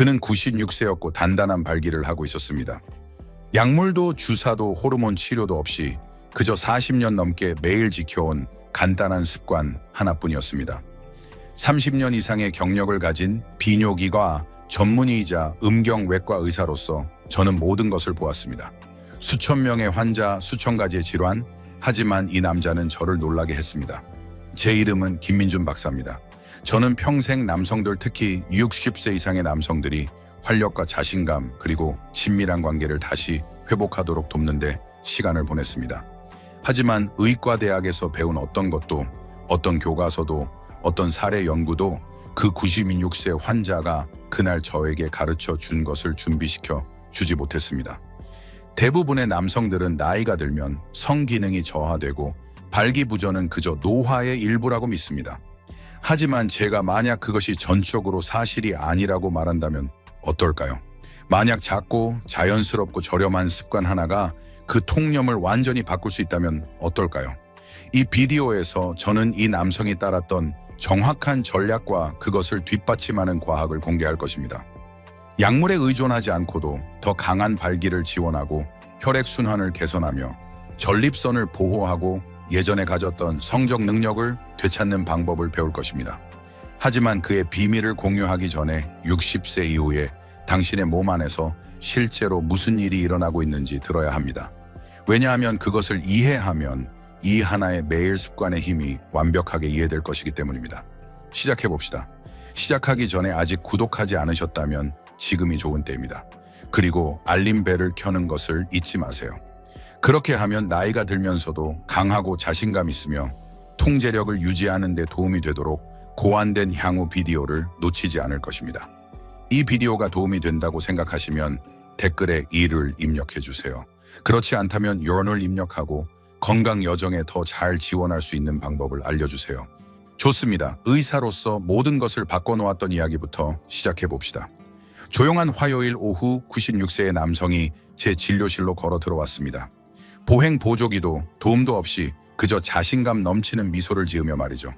그는 96세였고 단단한 발기를 하고 있었습니다. 약물도 주사도 호르몬 치료도 없이 그저 40년 넘게 매일 지켜온 간단한 습관 하나뿐이었습니다. 30년 이상의 경력을 가진 비뇨기과 전문의이자 음경외과 의사로서 저는 모든 것을 보았습니다. 수천 명의 환자, 수천 가지의 질환, 하지만 이 남자는 저를 놀라게 했습니다. 제 이름은 김민준 박사입니다. 저는 평생 남성들 특히 60세 이상의 남성들이 활력과 자신감 그리고 친밀한 관계를 다시 회복하도록 돕는데 시간을 보냈습니다. 하지만 의과대학에서 배운 어떤 것도 어떤 교과서도 어떤 사례 연구도 그 96세 환자가 그날 저에게 가르쳐 준 것을 준비시켜 주지 못했습니다. 대부분의 남성들은 나이가 들면 성기능이 저하되고 발기부전은 그저 노화의 일부라고 믿습니다. 하지만 제가 만약 그것이 전적으로 사실이 아니라고 말한다면 어떨까요? 만약 작고 자연스럽고 저렴한 습관 하나가 그 통념을 완전히 바꿀 수 있다면 어떨까요? 이 비디오에서 저는 이 남성이 따랐던 정확한 전략과 그것을 뒷받침하는 과학을 공개할 것입니다. 약물에 의존하지 않고도 더 강한 발기를 지원하고 혈액순환을 개선하며 전립선을 보호하고 예전에 가졌던 성적 능력을 되찾는 방법을 배울 것입니다. 하지만 그의 비밀을 공유하기 전에 60세 이후에 당신의 몸 안에서 실제로 무슨 일이 일어나고 있는지 들어야 합니다. 왜냐하면 그것을 이해하면 이 하나의 매일 습관의 힘이 완벽하게 이해될 것이기 때문입니다. 시작해 봅시다. 시작하기 전에 아직 구독하지 않으셨다면 지금이 좋은 때입니다. 그리고 알림벨을 켜는 것을 잊지 마세요. 그렇게 하면 나이가 들면서도 강하고 자신감 있으며 통제력을 유지하는 데 도움이 되도록 고안된 향후 비디오를 놓치지 않을 것입니다. 이 비디오가 도움이 된다고 생각하시면 댓글에 이를 입력해 주세요. 그렇지 않다면 연을 입력하고 건강 여정에 더 잘 지원할 수 있는 방법을 알려주세요. 좋습니다. 의사로서 모든 것을 바꿔놓았던 이야기부터 시작해 봅시다. 조용한 화요일 오후 96세의 남성이 제 진료실로 걸어 들어왔습니다. 보행 보조기도 도움도 없이 그저 자신감 넘치는 미소를 지으며 말이죠.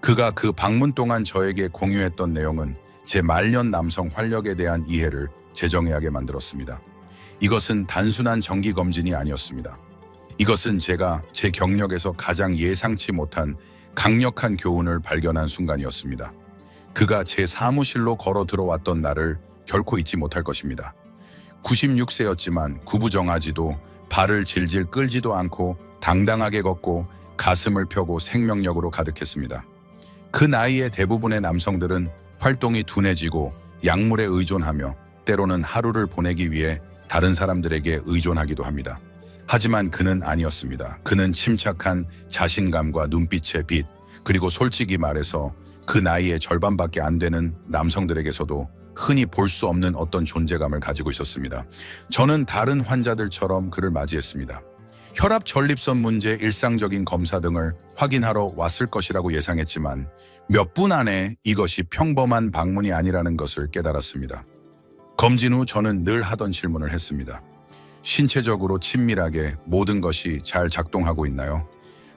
그가 그 방문 동안 저에게 공유했던 내용은 제 말년 남성 활력에 대한 이해를 재정의하게 만들었습니다. 이것은 단순한 정기 검진이 아니었습니다. 이것은 제가 제 경력에서 가장 예상치 못한 강력한 교훈을 발견한 순간이었습니다. 그가 제 사무실로 걸어 들어왔던 날을 결코 잊지 못할 것입니다. 96세였지만 구부정하지도 발을 질질 끌지도 않고 당당하게 걷고 가슴을 펴고 생명력으로 가득했습니다. 그 나이의 대부분의 남성들은 활동이 둔해지고 약물에 의존하며 때로는 하루를 보내기 위해 다른 사람들에게 의존하기도 합니다. 하지만 그는 아니었습니다. 그는 침착한 자신감과 눈빛의 빛, 그리고 솔직히 말해서 그 나이의 절반밖에 안 되는 남성들에게서도 흔히 볼 수 없는 어떤 존재감을 가지고 있었습니다. 저는 다른 환자들처럼 그를 맞이했습니다. 혈압 전립선 문제 일상적인 검사 등을 확인하러 왔을 것이라고 예상했지만 몇 분 안에 이것이 평범한 방문이 아니라는 것을 깨달았습니다. 검진 후 저는 늘 하던 질문을 했습니다. 신체적으로 친밀하게 모든 것이 잘 작동하고 있나요?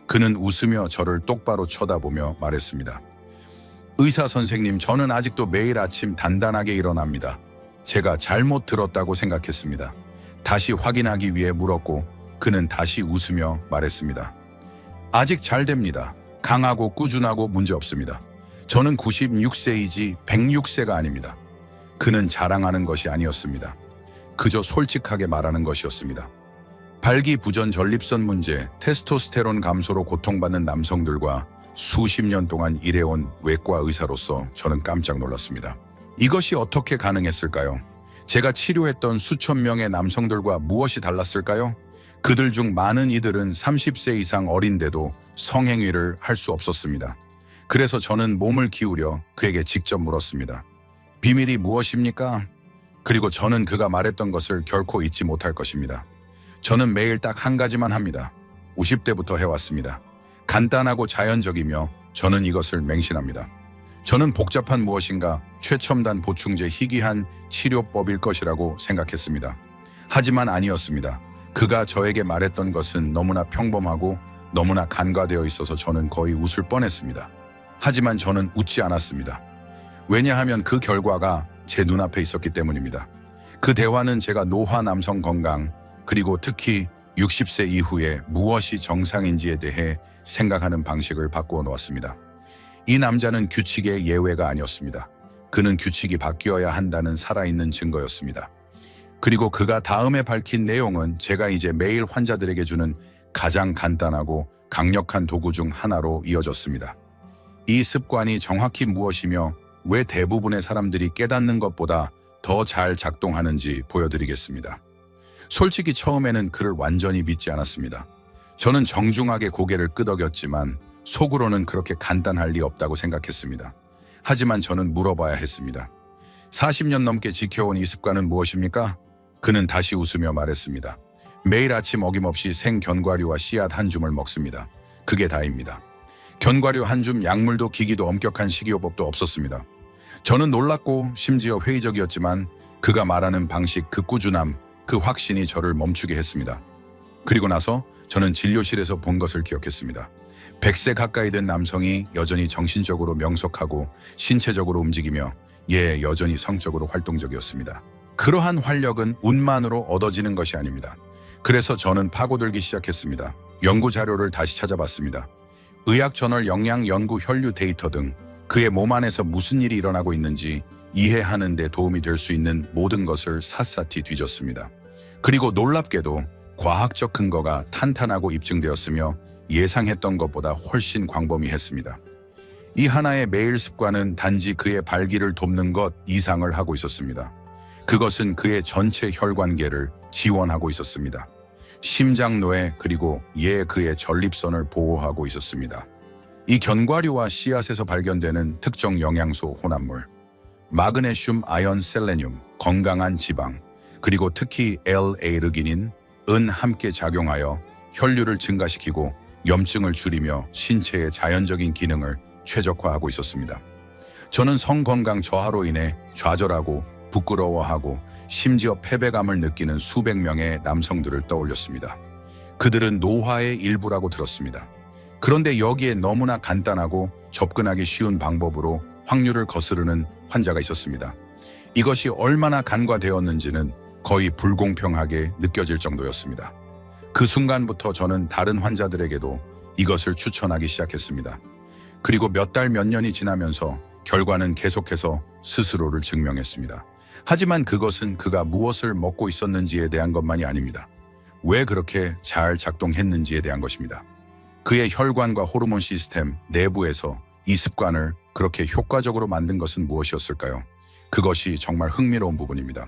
그는 웃으며 저를 똑바로 쳐다보며 말했습니다. 의사 선생님, 저는 아직도 매일 아침 단단하게 일어납니다. 제가 잘못 들었다고 생각했습니다. 다시 확인하기 위해 물었고 그는 다시 웃으며 말했습니다. 아직 잘 됩니다. 강하고 꾸준하고 문제 없습니다. 저는 96세이지 106세가 아닙니다. 그는 자랑하는 것이 아니었습니다. 그저 솔직하게 말하는 것이었습니다. 발기부전 전립선 문제, 테스토스테론 감소로 고통받는 남성들과 수십 년 동안 일해온 외과 의사로서 저는 깜짝 놀랐습니다. 이것이 어떻게 가능했을까요? 제가 치료했던 수천 명의 남성들과 무엇이 달랐을까요? 그들 중 많은 이들은 30세 이상 어린데도 성행위를 할 수 없었습니다. 그래서 저는 몸을 기울여 그에게 직접 물었습니다. 비밀이 무엇입니까? 그리고 저는 그가 말했던 것을 결코 잊지 못할 것입니다. 저는 매일 딱 한 가지만 합니다. 50대부터 해왔습니다. 간단하고 자연적이며 저는 이것을 맹신합니다. 저는 복잡한 무엇인가 최첨단 보충제 희귀한 치료법일 것이라고 생각했습니다. 하지만 아니었습니다. 그가 저에게 말했던 것은 너무나 평범하고 너무나 간과되어 있어서 저는 거의 웃을 뻔했습니다. 하지만 저는 웃지 않았습니다. 왜냐하면 그 결과가 제 눈앞에 있었기 때문입니다. 그 대화는 제가 노화 남성 건강 그리고 특히 60세 이후에 무엇이 정상인지에 대해 생각하는 방식을 바꾸어 놓았습니다. 이 남자는 규칙의 예외가 아니었습니다. 그는 규칙이 바뀌어야 한다는 살아있는 증거였습니다. 그리고 그가 다음에 밝힌 내용은 제가 이제 매일 환자들에게 주는 가장 간단하고 강력한 도구 중 하나로 이어졌습니다. 이 습관이 정확히 무엇이며 왜 대부분의 사람들이 깨닫는 것보다 더 잘 작동하는지 보여드리겠습니다. 솔직히 처음에는 그를 완전히 믿지 않았습니다. 저는 정중하게 고개를 끄덕였지만 속으로는 그렇게 간단할 리 없다고 생각했습니다. 하지만 저는 물어봐야 했습니다. 40년 넘게 지켜온 이 습관은 무엇입니까? 그는 다시 웃으며 말했습니다. 매일 아침 어김없이 생견과류와 씨앗 한 줌을 먹습니다. 그게 다입니다. 견과류 한 줌 약물도 기기도 엄격한 식이요법도 없었습니다. 저는 놀랐고 심지어 회의적이었지만 그가 말하는 방식 그 꾸준함, 그 확신이 저를 멈추게 했습니다. 그리고 나서 저는 진료실에서 본 것을 기억했습니다. 100세 가까이 된 남성이 여전히 정신적으로 명석하고 신체적으로 움직이며 예, 여전히 성적으로 활동적이었습니다. 그러한 활력은 운만으로 얻어지는 것이 아닙니다. 그래서 저는 파고들기 시작했습니다. 연구 자료를 다시 찾아봤습니다. 의학 저널 영양 연구 혈류 데이터 등 그의 몸 안에서 무슨 일이 일어나고 있는지 이해하는 데 도움이 될 수 있는 모든 것을 샅샅이 뒤졌습니다. 그리고 놀랍게도 과학적 근거가 탄탄하고 입증되었으며 예상했던 것보다 훨씬 광범위했습니다. 이 하나의 매일 습관은 단지 그의 발기를 돕는 것 이상을 하고 있었습니다. 그것은 그의 전체 혈관계를 지원하고 있었습니다. 심장노에 그리고 예 그의 전립선을 보호하고 있었습니다. 이 견과류와 씨앗에서 발견되는 특정 영양소 혼합물, 마그네슘, 아연, 셀레늄, 건강한 지방, 그리고 특히 L-에르기닌, 은 함께 작용하여 혈류를 증가시키고 염증을 줄이며 신체의 자연적인 기능을 최적화하고 있었습니다. 저는 성건강 저하로 인해 좌절하고 부끄러워하고 심지어 패배감을 느끼는 수백 명의 남성들을 떠올렸습니다. 그들은 노화의 일부라고 들었습니다. 그런데 여기에 너무나 간단하고 접근하기 쉬운 방법으로 확률을 거스르는 환자가 있었습니다. 이것이 얼마나 간과되었는지는 거의 불공평하게 느껴질 정도였습니다. 그 순간부터 저는 다른 환자들에게도 이것을 추천하기 시작했습니다. 그리고 몇 달 몇 년이 지나면서 결과는 계속해서 스스로를 증명했습니다. 하지만 그것은 그가 무엇을 먹고 있었는지에 대한 것만이 아닙니다. 왜 그렇게 잘 작동했는지에 대한 것입니다. 그의 혈관과 호르몬 시스템 내부에서 이 습관을 그렇게 효과적으로 만든 것은 무엇이었을까요? 그것이 정말 흥미로운 부분입니다.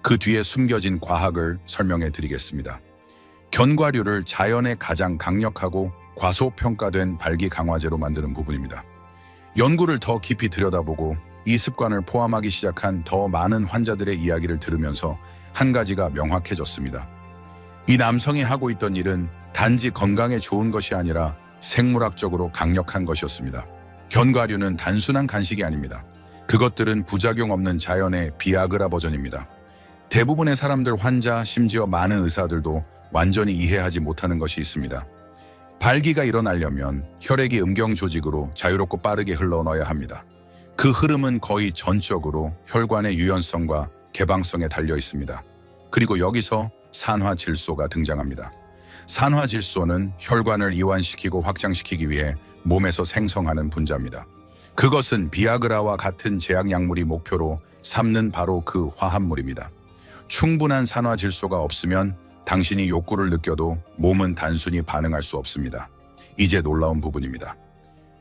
그 뒤에 숨겨진 과학을 설명해 드리겠습니다. 견과류를 자연의 가장 강력하고 과소평가된 발기 강화제로 만드는 부분입니다. 연구를 더 깊이 들여다보고 이 습관을 포함하기 시작한 더 많은 환자들의 이야기를 들으면서 한 가지가 명확해졌습니다. 이 남성이 하고 있던 일은 단지 건강에 좋은 것이 아니라 생물학적으로 강력한 것이었습니다. 견과류는 단순한 간식이 아닙니다. 그것들은 부작용 없는 자연의 비아그라 버전입니다. 대부분의 사람들 환자 심지어 많은 의사들도 완전히 이해하지 못하는 것이 있습니다. 발기가 일어나려면 혈액이 음경 조직으로 자유롭고 빠르게 흘러넣어야 합니다. 그 흐름은 거의 전적으로 혈관의 유연성과 개방성에 달려 있습니다. 그리고 여기서 산화질소가 등장합니다. 산화질소는 혈관을 이완시키고 확장시키기 위해 몸에서 생성하는 분자입니다. 그것은 비아그라와 같은 제약약물이 목표로 삼는 바로 그 화합물입니다. 충분한 산화 질소가 없으면 당신이 욕구를 느껴도 몸은 단순히 반응할 수 없습니다. 이제 놀라운 부분입니다.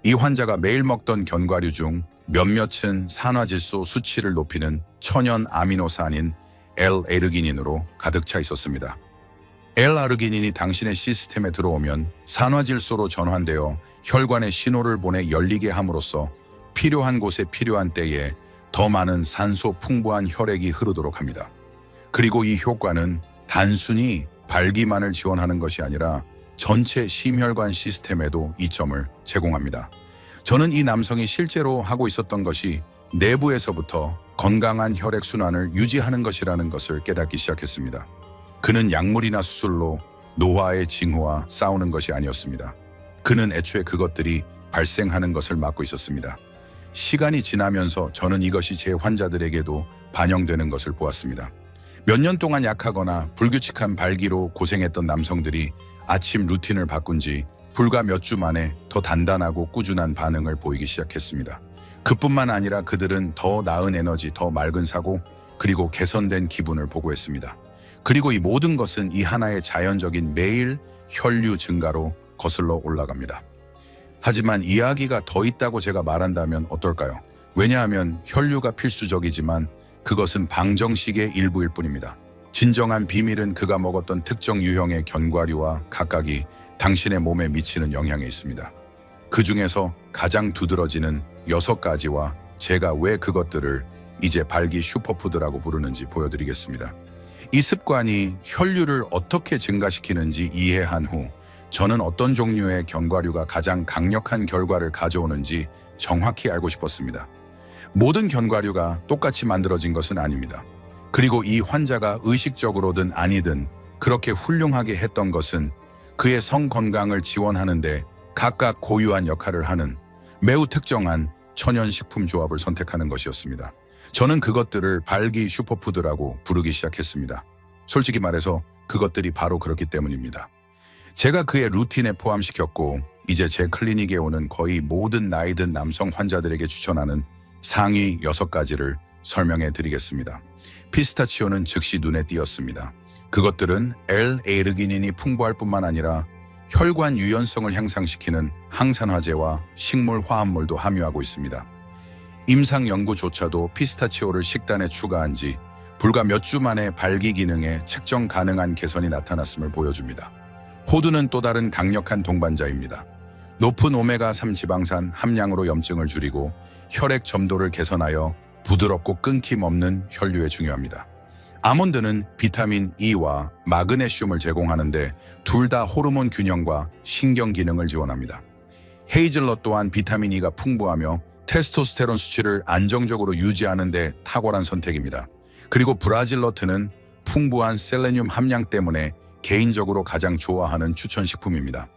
이 환자가 매일 먹던 견과류 중 몇몇은 산화질소 수치를 높이는 천연 아미노산인 L-에르기닌으로 가득 차 있었습니다. L-아르기닌이 당신의 시스템에 들어오면 산화질소로 전환되어 혈관에 신호를 보내 열리게 함으로써 필요한 곳에 필요한 때에 더 많은 산소 풍부한 혈액이 흐르도록 합니다. 그리고 이 효과는 단순히 발기만을 지원하는 것이 아니라 전체 심혈관 시스템에도 이점을 제공합니다. 저는 이 남성이 실제로 하고 있었던 것이 내부에서부터 건강한 혈액 순환을 유지하는 것이라는 것을 깨닫기 시작했습니다. 그는 약물이나 수술로 노화의 징후와 싸우는 것이 아니었습니다. 그는 애초에 그것들이 발생하는 것을 막고 있었습니다. 시간이 지나면서 저는 이것이 제 환자들에게도 반영되는 것을 보았습니다. 몇 년 동안 약하거나 불규칙한 발기로 고생했던 남성들이 아침 루틴을 바꾼 지 불과 몇 주 만에 더 단단하고 꾸준한 반응을 보이기 시작했습니다. 그뿐만 아니라 그들은 더 나은 에너지, 더 맑은 사고, 그리고 개선된 기분을 보고했습니다. 그리고 이 모든 것은 이 하나의 자연적인 매일 혈류 증가로 거슬러 올라갑니다. 하지만 이야기가 더 있다고 제가 말한다면 어떨까요? 왜냐하면 혈류가 필수적이지만 그것은 방정식의 일부일 뿐입니다. 진정한 비밀은 그가 먹었던 특정 유형의 견과류와 각각이 당신의 몸에 미치는 영향에 있습니다. 그 중에서 가장 두드러지는 여섯 가지와 제가 왜 그것들을 이제 발기 슈퍼푸드라고 부르는지 보여드리겠습니다. 이 습관이 혈류를 어떻게 증가시키는지 이해한 후 저는 어떤 종류의 견과류가 가장 강력한 결과를 가져오는지 정확히 알고 싶었습니다. 모든 견과류가 똑같이 만들어진 것은 아닙니다. 그리고 이 환자가 의식적으로든 아니든 그렇게 훌륭하게 했던 것은 그의 성 건강을 지원하는데 각각 고유한 역할을 하는 매우 특정한 천연 식품 조합을 선택하는 것이었습니다. 저는 그것들을 발기 슈퍼푸드라고 부르기 시작했습니다. 솔직히 말해서 그것들이 바로 그렇기 때문입니다. 제가 그의 루틴에 포함시켰고 이제 제 클리닉에 오는 거의 모든 나이 든 남성 환자들에게 추천하는 상위 6가지를 설명해 드리겠습니다. 피스타치오는 즉시 눈에 띄었습니다. 그것들은 L-에르기닌이 풍부할 뿐만 아니라 혈관 유연성을 향상시키는 항산화제와 식물 화합물도 함유하고 있습니다. 임상 연구조차도 피스타치오를 식단에 추가한 지 불과 몇 주 만에 발기 기능에 측정 가능한 개선이 나타났음을 보여줍니다. 호두는 또 다른 강력한 동반자입니다. 높은 오메가3 지방산 함량으로 염증을 줄이고 혈액 점도를 개선하여 부드럽고 끊김없는 혈류에 중요합니다. 아몬드는 비타민 E와 마그네슘을 제공하는데 둘 다 호르몬 균형과 신경 기능을 지원합니다. 헤이즐넛 또한 비타민 E가 풍부하며 테스토스테론 수치를 안정적으로 유지하는 데 탁월한 선택입니다. 그리고 브라질 너트는 풍부한 셀레늄 함량 때문에 개인적으로 가장 좋아하는 추천 식품입니다.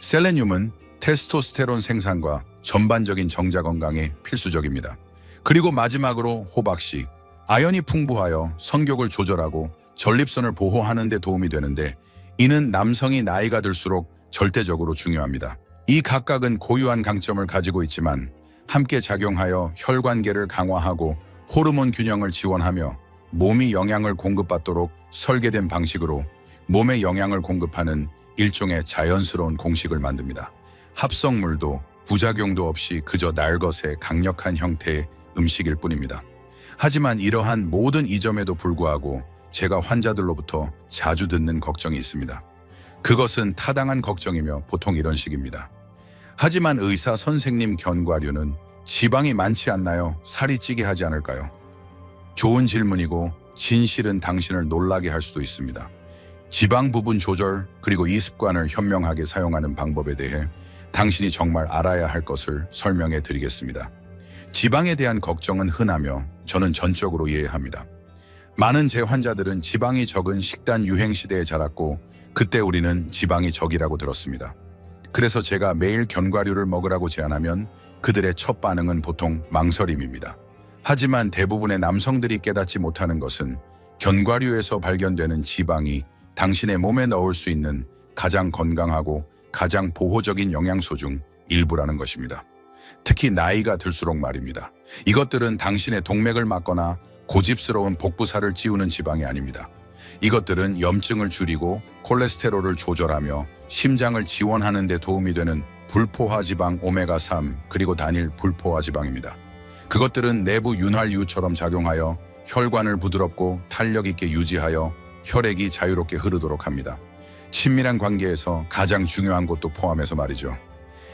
셀레늄은 테스토스테론 생산과 전반적인 정자 건강에 필수적입니다. 그리고 마지막으로 호박씨, 아연이 풍부하여 성욕을 조절하고 전립선을 보호하는 데 도움이 되는데 이는 남성이 나이가 들수록 절대적으로 중요합니다. 이 각각은 고유한 강점을 가지고 있지만 함께 작용하여 혈관계를 강화하고 호르몬 균형을 지원하며 몸이 영양을 공급받도록 설계된 방식으로 몸에 영양을 공급하는 일종의 자연스러운 공식을 만듭니다. 합성물도 부작용도 없이 그저 날것의 강력한 형태의 음식일 뿐입니다. 하지만 이러한 모든 이점에도 불구하고 제가 환자들로부터 자주 듣는 걱정이 있습니다. 그것은 타당한 걱정이며 보통 이런 식입니다. 하지만 의사 선생님 견과류는 지방이 많지 않나요? 살이 찌게 하지 않을까요? 좋은 질문이고 진실은 당신을 놀라게 할 수도 있습니다. 지방 부분 조절 그리고 이 습관을 현명하게 사용하는 방법에 대해 당신이 정말 알아야 할 것을 설명해 드리겠습니다. 지방에 대한 걱정은 흔하며 저는 전적으로 이해합니다. 많은 제 환자들은 지방이 적은 식단 유행 시대에 자랐고 그때 우리는 지방이 적이라고 들었습니다. 그래서 제가 매일 견과류를 먹으라고 제안하면 그들의 첫 반응은 보통 망설임입니다. 하지만 대부분의 남성들이 깨닫지 못하는 것은 견과류에서 발견되는 지방이 당신의 몸에 넣을 수 있는 가장 건강하고 가장 보호적인 영양소 중 일부라는 것입니다. 특히 나이가 들수록 말입니다. 이것들은 당신의 동맥을 막거나 고집스러운 복부살을 찌우는 지방이 아닙니다. 이것들은 염증을 줄이고 콜레스테롤을 조절하며 심장을 지원하는 데 도움이 되는 불포화 지방 오메가3 그리고 단일 불포화 지방입니다. 그것들은 내부 윤활유처럼 작용하여 혈관을 부드럽고 탄력 있게 유지하여 혈액이 자유롭게 흐르도록 합니다. 친밀한 관계에서 가장 중요한 것도 포함해서 말이죠.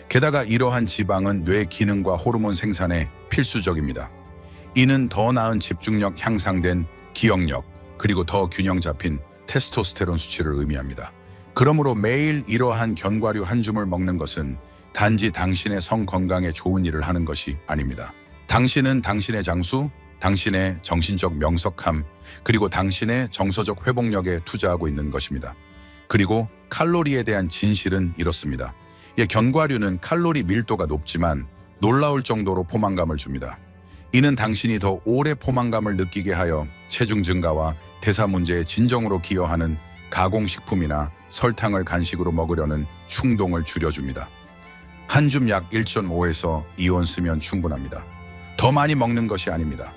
게다가 이러한 지방은 뇌 기능과 호르몬 생산에 필수적입니다. 이는 더 나은 집중력 향상된 기억력, 그리고 더 균형 잡힌 테스토스테론 수치를 의미합니다. 그러므로 매일 이러한 견과류 한 줌을 먹는 것은 단지 당신의 성 건강에 좋은 일을 하는 것이 아닙니다. 당신은 당신의 장수, 당신의 정신적 명석함, 그리고 당신의 정서적 회복력에 투자하고 있는 것입니다. 그리고 칼로리에 대한 진실은 이렇습니다. 예, 견과류는 칼로리 밀도가 높지만 놀라울 정도로 포만감을 줍니다. 이는 당신이 더 오래 포만감을 느끼게 하여 체중 증가와 대사 문제에 진정으로 기여하는 가공식품이나 설탕을 간식으로 먹으려는 충동을 줄여줍니다. 한 줌 약 1.5에서 2온 쓰면 충분합니다. 더 많이 먹는 것이 아닙니다.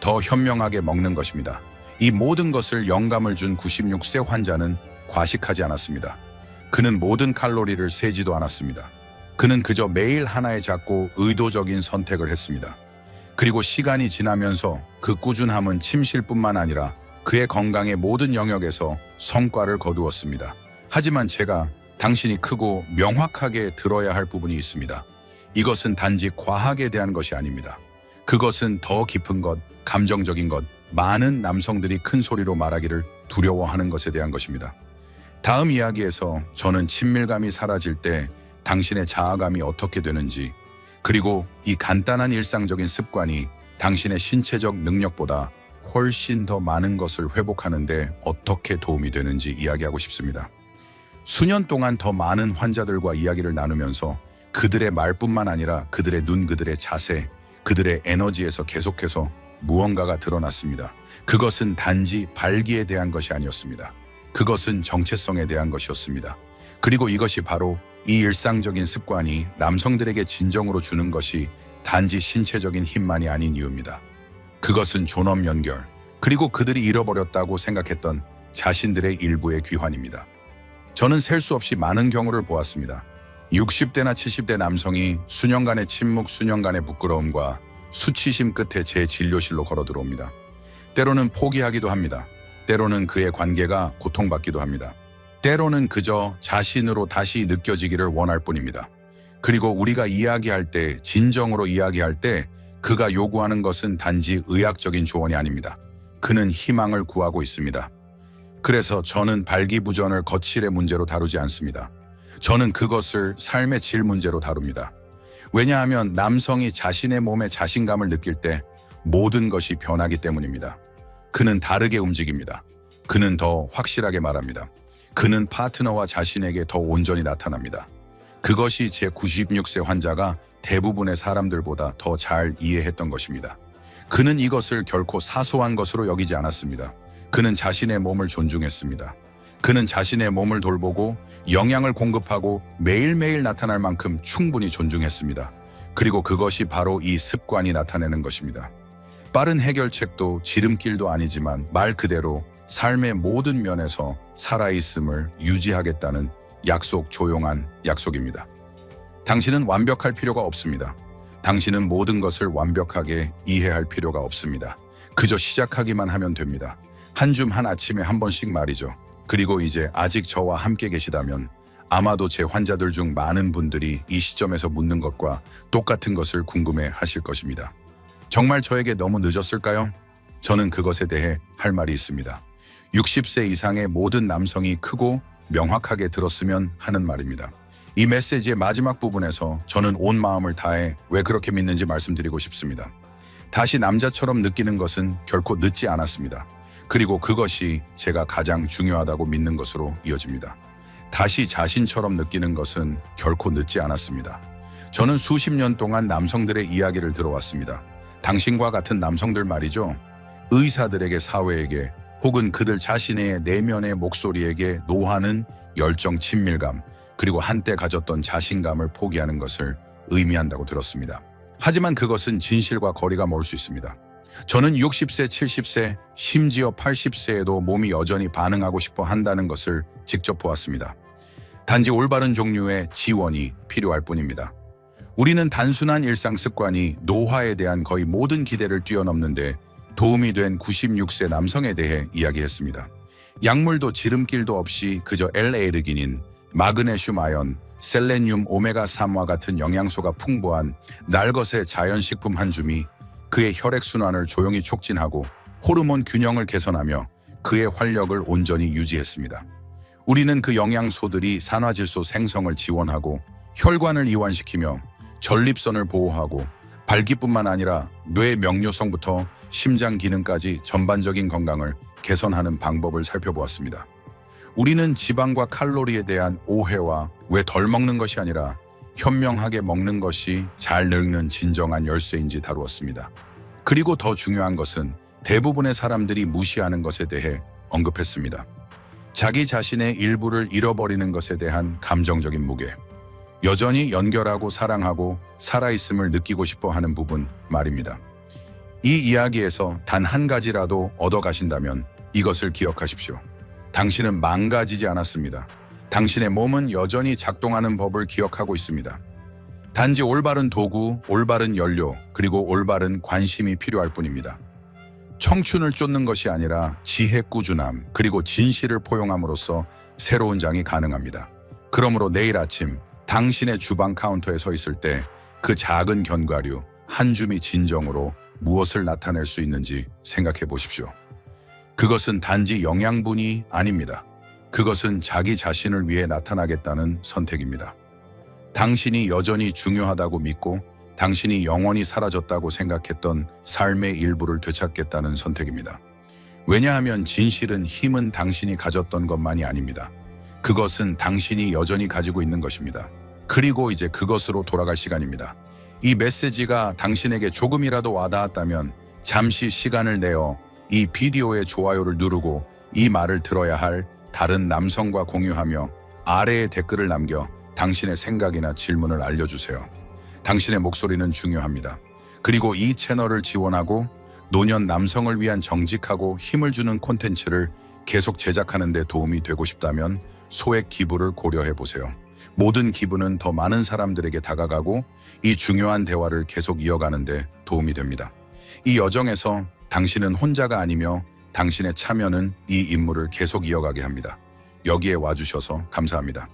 더 현명하게 먹는 것입니다. 이 모든 것을 영감을 준 96세 환자는 과식하지 않았습니다. 그는 모든 칼로리를 세지도 않았습니다. 그는 그저 매일 하나의 작고 의도적인 선택을 했습니다. 그리고 시간이 지나면서 그 꾸준함은 침실뿐만 아니라 그의 건강의 모든 영역에서 성과를 거두었습니다. 하지만 제가 당신이 크고 명확하게 들어야 할 부분이 있습니다. 이것은 단지 과학에 대한 것이 아닙니다. 그것은 더 깊은 것, 감정적인 것, 많은 남성들이 큰 소리로 말하기를 두려워하는 것에 대한 것입니다. 다음 이야기에서 저는 친밀감이 사라질 때 당신의 자아감이 어떻게 되는지, 그리고 이 간단한 일상적인 습관이 당신의 신체적 능력보다 훨씬 더 많은 것을 회복하는데 어떻게 도움이 되는지 이야기하고 싶습니다. 수년 동안 더 많은 환자들과 이야기를 나누면서 그들의 말뿐만 아니라 그들의 눈, 그들의 자세, 그들의 에너지에서 계속해서 무언가가 드러났습니다. 그것은 단지 발기에 대한 것이 아니었습니다. 그것은 정체성에 대한 것이었습니다. 그리고 이것이 바로 이 일상적인 습관이 남성들에게 진정으로 주는 것이 단지 신체적인 힘만이 아닌 이유입니다. 그것은 존엄 연결, 그리고 그들이 잃어버렸다고 생각했던 자신들의 일부의 귀환입니다. 저는 셀 수 없이 많은 경우를 보았습니다. 60대나 70대 남성이 수년간의 침묵, 수년간의 부끄러움과 수치심 끝에 제 진료실로 걸어 들어옵니다. 때로는 포기하기도 합니다. 때로는 그의 관계가 고통받기도 합니다. 때로는 그저 자신으로 다시 느껴지기를 원할 뿐입니다. 그리고 우리가 이야기할 때, 진정으로 이야기할 때 그가 요구하는 것은 단지 의학적인 조언이 아닙니다. 그는 희망을 구하고 있습니다. 그래서 저는 발기부전을 거칠의 문제로 다루지 않습니다. 저는 그것을 삶의 질 문제로 다룹니다. 왜냐하면 남성이 자신의 몸에 자신감을 느낄 때 모든 것이 변하기 때문입니다. 그는 다르게 움직입니다. 그는 더 확실하게 말합니다. 그는 파트너와 자신에게 더 온전히 나타납니다. 그것이 제 96세 환자가 대부분의 사람들보다 더 잘 이해했던 것입니다. 그는 이것을 결코 사소한 것으로 여기지 않았습니다. 그는 자신의 몸을 존중했습니다. 그는 자신의 몸을 돌보고 영양을 공급하고 매일매일 나타날 만큼 충분히 존중했습니다. 그리고 그것이 바로 이 습관이 나타내는 것입니다. 빠른 해결책도 지름길도 아니지만 말 그대로 삶의 모든 면에서 살아있음을 유지하겠다는 약속 조용한 약속입니다. 당신은 완벽할 필요가 없습니다. 당신은 모든 것을 완벽하게 이해할 필요가 없습니다. 그저 시작하기만 하면 됩니다. 한 줌 한 아침에 한 번씩 말이죠. 그리고 이제 아직 저와 함께 계시다면 아마도 제 환자들 중 많은 분들이 이 시점에서 묻는 것과 똑같은 것을 궁금해 하실 것입니다. 정말 저에게 너무 늦었을까요? 저는 그것에 대해 할 말이 있습니다. 60세 이상의 모든 남성이 크고 명확하게 들었으면 하는 말입니다. 이 메시지의 마지막 부분에서 저는 온 마음을 다해 왜 그렇게 믿는지 말씀드리고 싶습니다. 다시 남자처럼 느끼는 것은 결코 늦지 않았습니다. 그리고 그것이 제가 가장 중요하다고 믿는 것으로 이어집니다. 다시 자신처럼 느끼는 것은 결코 늦지 않았습니다. 저는 수십 년 동안 남성들의 이야기를 들어왔습니다. 당신과 같은 남성들 말이죠. 의사들에게 사회에게 혹은 그들 자신의 내면의 목소리에게 노하는 열정 친밀감 그리고 한때 가졌던 자신감을 포기하는 것을 의미한다고 들었습니다. 하지만 그것은 진실과 거리가 멀 수 있습니다. 저는 60세, 70세, 심지어 80세에도 몸이 여전히 반응하고 싶어 한다는 것을 직접 보았습니다. 단지 올바른 종류의 지원이 필요할 뿐입니다. 우리는 단순한 일상 습관이 노화에 대한 거의 모든 기대를 뛰어넘는데 도움이 된 96세 남성에 대해 이야기했습니다. 약물도 지름길도 없이 그저 L-에르기닌, 마그네슘 아연, 셀레늄 오메가3와 같은 영양소가 풍부한 날것의 자연식품 한 줌이 그의 혈액순환을 조용히 촉진하고 호르몬 균형을 개선하며 그의 활력을 온전히 유지했습니다. 우리는 그 영양소들이 산화질소 생성을 지원하고 혈관을 이완시키며 전립선을 보호하고 발기뿐만 아니라 뇌 명료성부터 심장 기능까지 전반적인 건강을 개선하는 방법을 살펴보았습니다. 우리는 지방과 칼로리에 대한 오해와 왜 덜 먹는 것이 아니라 현명하게 먹는 것이 잘 늙는 진정한 열쇠인지 다루었습니다. 그리고 더 중요한 것은 대부분의 사람들이 무시하는 것에 대해 언급했습니다. 자기 자신의 일부를 잃어버리는 것에 대한 감정적인 무게. 여전히 연결하고 사랑하고 살아있음을 느끼고 싶어 하는 부분 말입니다. 이 이야기에서 단 한 가지라도 얻어가신다면 이것을 기억하십시오. 당신은 망가지지 않았습니다. 당신의 몸은 여전히 작동하는 법을 기억하고 있습니다. 단지 올바른 도구, 올바른 연료, 그리고 올바른 관심이 필요할 뿐입니다. 청춘을 쫓는 것이 아니라 지혜 꾸준함, 그리고 진실을 포용함으로써 새로운 장이 가능합니다. 그러므로 내일 아침 당신의 주방 카운터에 서 있을 때 그 작은 견과류 한 줌이 진정으로 무엇을 나타낼 수 있는지 생각해 보십시오. 그것은 단지 영양분이 아닙니다. 그것은 자기 자신을 위해 나타나겠다는 선택입니다. 당신이 여전히 중요하다고 믿고 당신이 영원히 사라졌다고 생각했던 삶의 일부를 되찾겠다는 선택입니다. 왜냐하면 진실은 힘은 당신이 가졌던 것만이 아닙니다. 그것은 당신이 여전히 가지고 있는 것입니다. 그리고 이제 그것으로 돌아갈 시간입니다. 이 메시지가 당신에게 조금이라도 와닿았다면 잠시 시간을 내어 이 비디오의 좋아요를 누르고 이 말을 들어야 할 다른 남성과 공유하며 아래에 댓글을 남겨 당신의 생각이나 질문을 알려주세요. 당신의 목소리는 중요합니다. 그리고 이 채널을 지원하고 노년 남성을 위한 정직하고 힘을 주는 콘텐츠를 계속 제작하는 데 도움이 되고 싶다면 소액 기부를 고려해 보세요. 모든 기부는 더 많은 사람들에게 다가가고 이 중요한 대화를 계속 이어가는 데 도움이 됩니다. 이 여정에서 당신은 혼자가 아니며 당신의 참여는 이 임무를 계속 이어가게 합니다. 여기에 와주셔서 감사합니다.